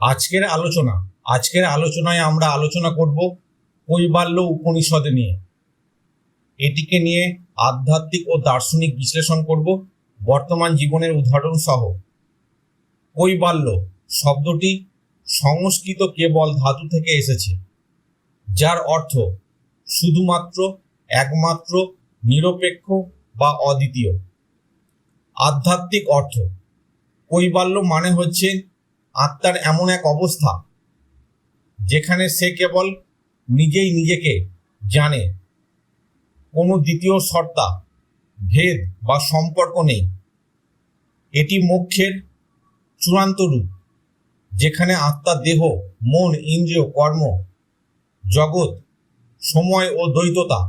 আজকের আলোচনা, আজকের আলোচনায় আমরা আলোচনা করব কৈবাল্য উপনিষদ নিয়ে। এটিকে নিয়ে আধ্যাত্মিক ও দার্শনিক বিশ্লেষণ করব, বর্তমান জীবনের উদাহরণ সহ। কৈবাল্য শব্দটি সংস্কৃত কেবল ধাতু থেকে এসেছে, যার অর্থ শুধুমাত্র, একমাত্র, নিরপেক্ষ বা অদ্বিতীয়। আধ্যাত্মিক অর্থ, কৈবাল্য মানে হচ্ছে আত্মার এমন এক অবস্থা যেখানে সে কেবল নিজেই নিজেকে জানে। কোনো দ্বিতীয় সত্তা ভেদ বা সম্পর্ক নেই। এটি মোক্ষের চূড়ান্ত রূপ, যেখানে আত্মার দেহ, মন, ইন্দ্রিয়, কর্ম, জগৎ, সময় ও দ্বৈততা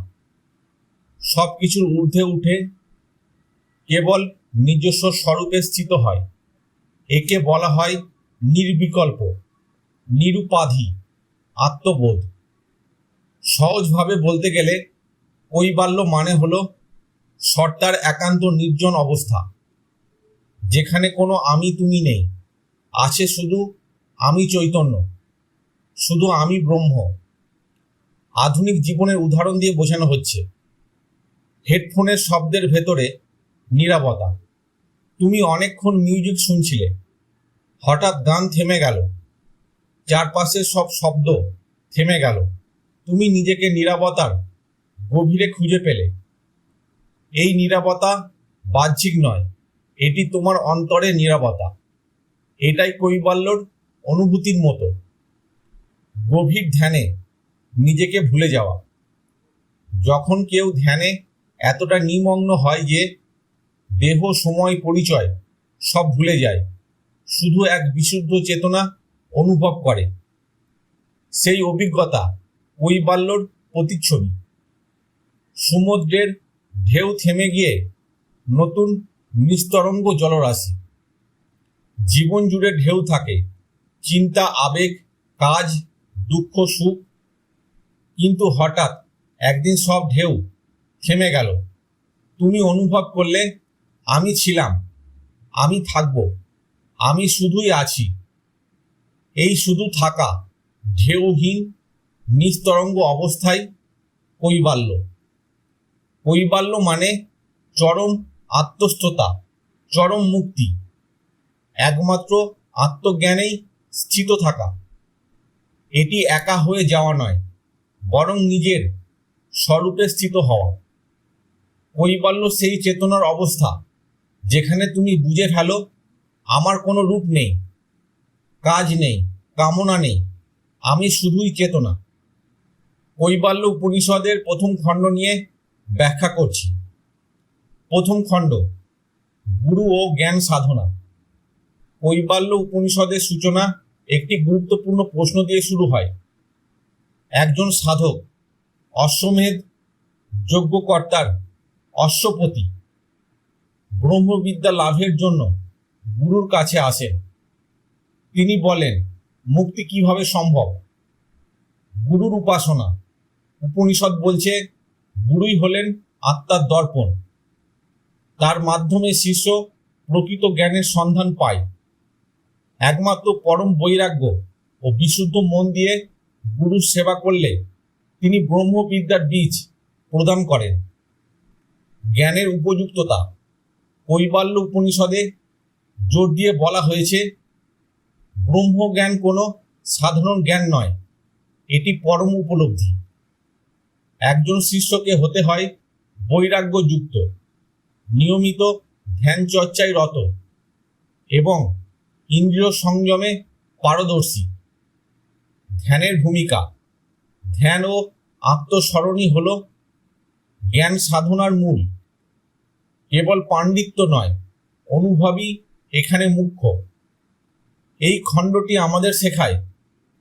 সব কিছুর ঊর্ধ্বে উঠে কেবল নিজস্ব স্বরূপে স্থিত হয়। একে বলা হয় নির্বিকল্প, নিরুপাধি, আত্মবোধ। সহজভাবে বলতে গেলে কৈবাল্য মানে হলো সর্তার একান্ত নির্জন অবস্থা। যেখানে কোনো আমি তুমি নেই, আছে শুধু আমি চৈতন্য, শুধু আমি ব্রহ্ম। আধুনিক জীবনের উদাহরণ দিয়ে বোঝানো হচ্ছে, হেডফোনের শব্দের ভেতরে নিরাপত্তা তুমি অনেকক্ষণ মিউজিক শুনছিলে হঠাৎ গান থেমে গেল। চারপাশের সব শব্দ থেমে গেল। তুমি নিজেকে নিরাপত্তার গভীরে খুঁজে পেলে। এই নিরাপত্তা বাহ্যিক নয়, এটি তোমার অন্তরে নিরাপত্তা এটাই কৈবাল্যর অনুভূতির মতো। গভীর ধ্যানে নিজেকে ভুলে যাওয়া। যখন কেউ ধ্যানে এতটা নিমগ্ন হয় যে দেহ, সময়, পরিচয় সব ভুলে যায় শুধু এক বিশুদ্ধ চেতনা অনুভব করে। সেই অভিজ্ঞতা কৈবাল্যর প্রতিচ্ছবি। সমুদ্রের ঢেউ থেমে গিয়ে নতুন নিস্তরঙ্গ জলরাশি। জীবন জুড়ে ঢেউ থাকে, চিন্তা, আবেগ, কাজ, দুঃখ, সুখ। কিন্তু হঠাৎ একদিন সব ঢেউ থেমে গেল। তুমি অনুভব করলে, আমি ছিলাম, আমি থাকব। আমি শুধুই আছি। এই শুধু থাকা, ঢেউহীন, নিস্তরঙ্গ অবস্থায় কৈবাল্য। কৈবাল্য মানে চরম আত্মস্থতা, চরম মুক্তি। একমাত্র আত্মজ্ঞানেই স্থিত থাকা। এটি একা হয়ে যাওয়া নয়, বরং নিজের স্বরূপে স্থিত হওয়া। কৈবাল্য সেই চেতনার অবস্থা, যেখানে তুমি বুঝে ফেলো আমার কোনো রূপ নেই, কাজ নেই, কামনা নেই, আমি শুধুই চেতনা। কৈবাল্য উপনিষদের প্রথম খণ্ড নিয়ে ব্যাখ্যা করছি। প্রথম খণ্ড, গুরু ও জ্ঞান সাধনা। কৈবাল্য উপনিষদের সূচনা একটি গুরুত্বপূর্ণ প্রশ্ন দিয়ে শুরু হয়। একজন সাধক, অশ্বমেধ যজ্ঞকর্তার অশ্বপতি, ব্রহ্মবিদ্যা লাভের জন্য গুরুর কাছে আসেন। তিনি বলেন, মুক্তি কীভাবে সম্ভব? গুরুর উপাসনা। উপনিষদ বলছে, গুরুই হলেন আত্মার দর্পণ। তার মাধ্যমে শিষ্য প্রকৃত জ্ঞানের সন্ধান পায়। একমাত্র পরম বৈরাগ্য ও বিশুদ্ধ মন দিয়ে গুরুর সেবা করলে তিনি ব্রহ্মবিদ্যার বীজ প্রদান করেন। জ্ঞানের উপযুক্ততা। কৈবাল্য উপনিষদে জোর দিয়ে বলা হয়েছে, ব্রহ্মজ্ঞান কোনো সাধারণ জ্ঞান নয়, এটি পরম উপলব্ধি। একজন শিষ্যকে হতে হয় বৈরাগ্যযুক্ত, নিয়মিত ধ্যান চর্চায় রত এবং ইন্দ্রিয় সংযমে পারদর্শী। ধ্যানের ভূমিকা, ধ্যান ও আত্মস্মরণই হল জ্ঞান সাধনার মূল। কেবল পাণ্ডিত্য নয়, অনুভবই এখানে মুখ্য। এই খণ্ডটি আমাদের শেখায়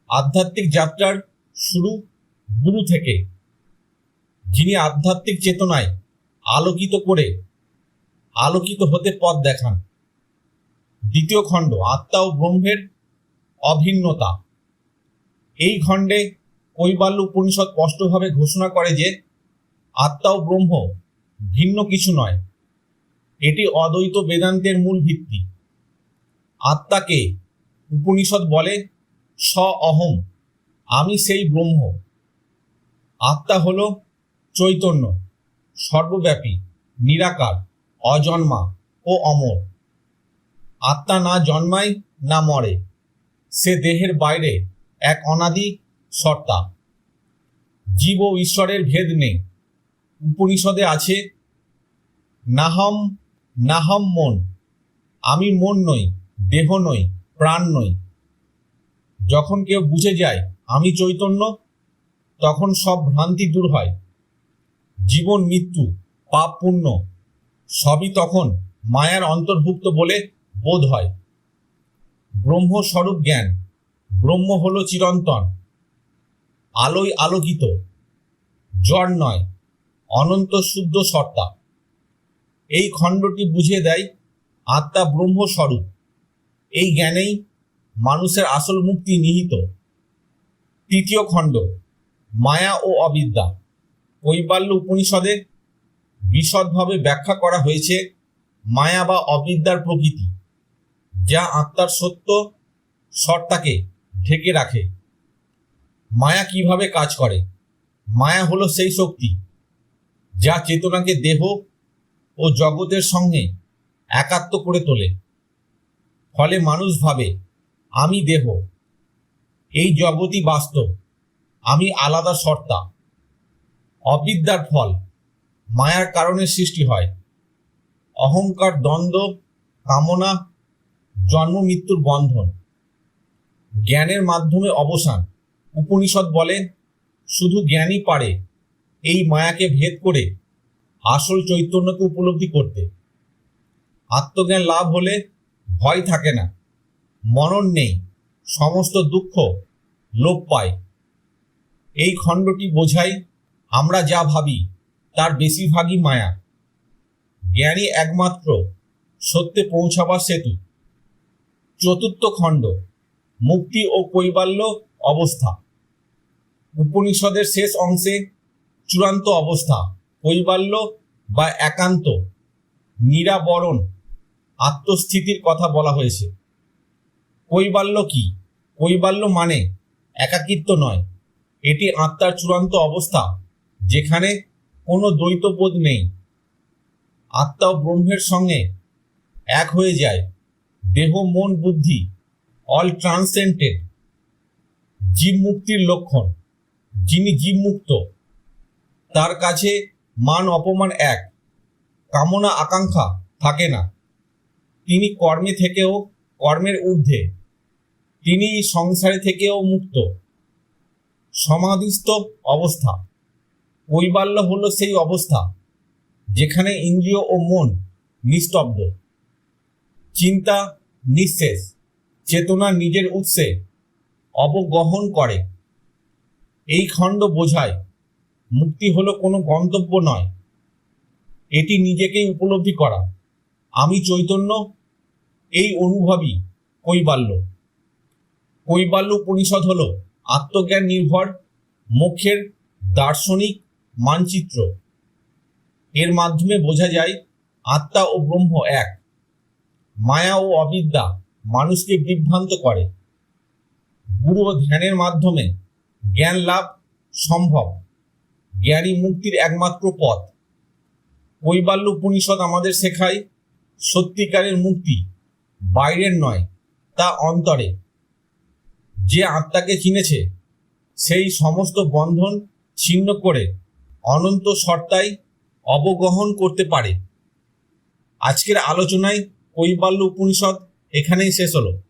আধ্যাত্মিক যাত্রার শুরু, গুরু থেকে। যিনি আধ্যাত্মিক চেতনায় আলোকিত করে আলোকিত হতে পথ দেখান। দ্বিতীয় খণ্ড, আত্মা ও ব্রহ্মের অভিন্নতা। এই খণ্ডে কৈবাল্য উপনিষদ স্পষ্টভাবে ঘোষণা করে যে আত্মা ও ব্রহ্ম ভিন্ন কিছু নয়। এটি অদ্বৈত বেদান্তের মূল ভিত্তি। আত্মাকে উপনিষদ বলে স অহম, আমি সেই ব্রহ্ম। আত্মা হল চৈতন্য, সর্বব্যাপী, নিরাকার, অজন্মা ও অমর। আত্মা না জন্মায় না মরে, সে দেহের বাইরে এক অনাদি সত্তা। জীব ও ঈশ্বরের ভেদ নেই। উপনিষদে আছে, নাহম নাহম মন, আমি মন নই দেহ নই, প্রাণ নই। যখন কেউ বুঝে যায়, আমি চৈতন্য, তখন সব ভ্রান্তি দূর হয়। জীবন মৃত্যু, পাপ পুণ্য, সবই তখন মায়ার অন্তর্ভুক্ত বলে বোধ হয়। ব্রহ্মস্বরূপ জ্ঞান, ব্রহ্ম হল চিরন্তন, আলোয় আলোকিত জড় নয়, অনন্ত শুদ্ধ সত্তা। এই খণ্ডটি বুঝিয়ে দেয় আত্মা ব্রহ্মস্বরূপ। এই জ্ঞানেই মানুষের আসল মুক্তি নিহিত। তৃতীয় খণ্ড, মায়া ও অবিদ্যা। কৈবাল্য উপনিষদে বিশদভাবে ব্যাখ্যা করা হয়েছে মায়া বা অবিদ্যার প্রকৃতি, যা আত্মার সত্য সত্তাকে ঢেকে রাখে। মায়া কীভাবে কাজ করে? মায়া হলো সেই শক্তি, যা চেতনাকে দেহ ও জগতের সঙ্গে একাত্ম করে তোলে। ফলে মানুষ ভাবে, আমি দেহ। এই জগতই বাস্তব, আমি আলাদা সত্তা। অবিদ্যার ফল, মায়ার কারণে সৃষ্টি হয়। অহংকার, দ্বন্দ্ব, কামনা, জন্ম, মৃত্যুর বন্ধন। জ্ঞানের মাধ্যমে অবসান। উপনিষদ বলেন শুধু জ্ঞানই পারে এই মায়াকে ভেদ করে আসল চৈতন্যকে উপলব্ধি করতে। আত্মজ্ঞান লাভ হলে ভয় থাকে না। মনন নেই, সমস্ত দুঃখ লোপ পায়। এই খণ্ডটি বোঝাই আমরা যা ভাবি, তার বেশিরভাগই মায়া। জ্ঞানই একমাত্র সত্যে পৌঁছাবার সেতু। চতুর্থ খণ্ড, মুক্তি ও কৈবাল্য অবস্থা। উপনিষদের শেষ অংশে চূড়ান্ত অবস্থা, কৈবাল্য বা একান্ত, নিরাবরণ আত্মস্থিতির কথা বলা হয়েছে। কৈবাল্য কি? কৈবাল্য মানে একাকিত্ব নয়। এটি আত্মার চূড়ান্ত অবস্থা, যেখানে কোনো দ্বৈতবোধ নেই। আত্মা ব্রহ্মের সঙ্গে এক হয়ে যায়। দেহ, মন, বুদ্ধি অল ট্রান্সেন্টেড জীব মুক্তির লক্ষণ, যিনি জীবমুক্ত তার কাছে মান, অপমান এক। কামনা, আকাঙ্ক্ষা থাকে না। তিনি কর্মে থেকেও, কর্মের ঊর্ধ্বে। তিনি সংসারে থেকেও মুক্ত। সমাধিস্থ অবস্থা। কৈবাল্য হল সেই অবস্থা, যেখানে ইন্দ্রিয় ও মন নিস্তব্ধ। চিন্তা নিঃশেষ, চেতনা নিজের উৎসে অবগহন করে। এই খণ্ড বোঝায়, মুক্তি হলো কোনো গন্তব্য নয়। এটি নিজেকেই উপলব্ধি করা। আমি চৈতন্য এই অনুভবই কৈবাল্য। কৈবাল্য উপনিষদ হল আত্মজ্ঞান নির্ভর মোক্ষের দার্শনিক মানচিত্র। এর মাধ্যমে বোঝা যায়, আত্মা ও ব্রহ্ম এক। মায়া ও অবিদ্যা মানুষকে বিভ্রান্ত করে। গুরু ও ধ্যানের মাধ্যমে জ্ঞান লাভ সম্ভব। জ্ঞানী মুক্তির একমাত্র পথ। কৈবাল্য উপনিষদ আমাদের শেখায় সত্যিকারের মুক্তি। বাইরের নয়, তা অন্তরে। যে আত্মাকে চিনেছে, সেই সমস্ত বন্ধন ছিন্ন করে অনন্ত সত্তাই অবগ্রহণ করতে পারে। আজকের আলোচনায় কৈবাল্য উপনিষদ এখানেই শেষ হলো।